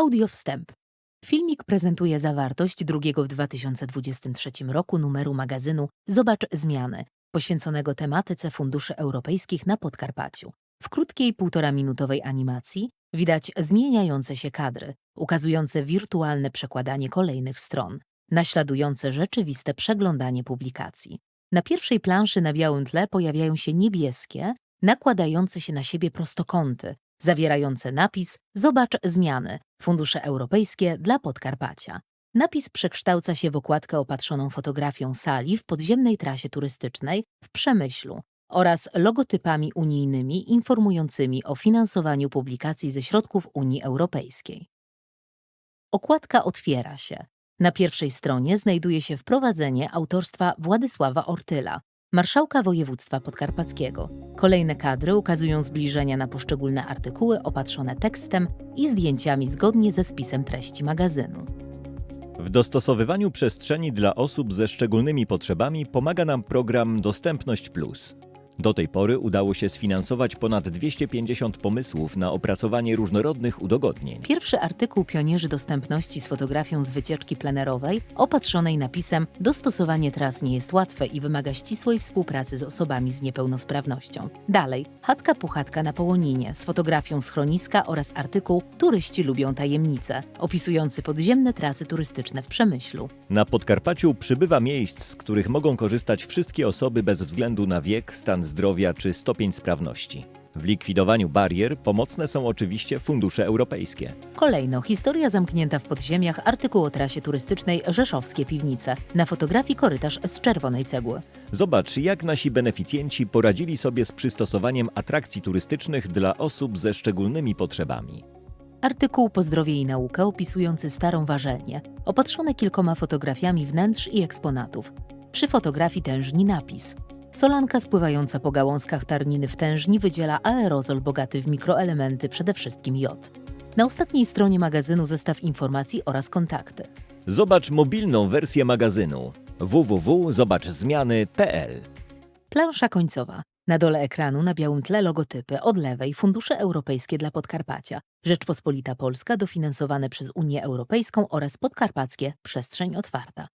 Audio wstęp. Filmik prezentuje zawartość drugiego w 2023 roku numeru magazynu Zobacz Zmiany, poświęconego tematyce funduszy europejskich na Podkarpaciu. W krótkiej półtora minutowej animacji widać zmieniające się kadry, ukazujące wirtualne przekładanie kolejnych stron, naśladujące rzeczywiste przeglądanie publikacji. Na pierwszej planszy na białym tle pojawiają się niebieskie, nakładające się na siebie prostokąty, zawierające napis Zobacz zmiany Fundusze Europejskie dla Podkarpacia. Napis przekształca się w okładkę opatrzoną fotografią sali w podziemnej trasie turystycznej w Przemyślu oraz logotypami unijnymi informującymi o finansowaniu publikacji ze środków Unii Europejskiej. Okładka otwiera się. Na pierwszej stronie znajduje się wprowadzenie autorstwa Władysława Ortyla, marszałka województwa podkarpackiego. Kolejne kadry ukazują zbliżenia na poszczególne artykuły opatrzone tekstem i zdjęciami zgodnie ze spisem treści magazynu. W dostosowywaniu przestrzeni dla osób ze szczególnymi potrzebami pomaga nam program Dostępność Plus. Do tej pory udało się sfinansować ponad 250 pomysłów na opracowanie różnorodnych udogodnień. Pierwszy artykuł Pionierzy Dostępności z fotografią z wycieczki plenerowej, opatrzonej napisem Dostosowanie tras nie jest łatwe i wymaga ścisłej współpracy z osobami z niepełnosprawnością. Dalej, chatka puchatka na Połoninie z fotografią schroniska oraz artykuł Turyści lubią tajemnice, opisujący podziemne trasy turystyczne w Przemyślu. Na Podkarpaciu przybywa miejsc, z których mogą korzystać wszystkie osoby bez względu na wiek, stan zdrowia czy stopień sprawności. W likwidowaniu barier pomocne są oczywiście fundusze europejskie. Kolejno, historia zamknięta w podziemiach, artykuł o trasie turystycznej Rzeszowskie Piwnice. Na fotografii korytarz z czerwonej cegły. Zobacz, jak nasi beneficjenci poradzili sobie z przystosowaniem atrakcji turystycznych dla osób ze szczególnymi potrzebami. Artykuł Pozdrowie i naukę opisujący starą warzelnię, opatrzony kilkoma fotografiami wnętrz i eksponatów. Przy fotografii tężni napis. Solanka spływająca po gałązkach tarniny w tężni wydziela aerozol bogaty w mikroelementy, przede wszystkim jod. Na ostatniej stronie magazynu zestaw informacji oraz kontakty. Zobacz mobilną wersję magazynu www.zobaczzmiany.pl Plansza końcowa. Na dole ekranu na białym tle logotypy, od lewej Fundusze Europejskie dla Podkarpacia, Rzeczpospolita Polska dofinansowane przez Unię Europejską oraz Podkarpackie Przestrzeń Otwarta.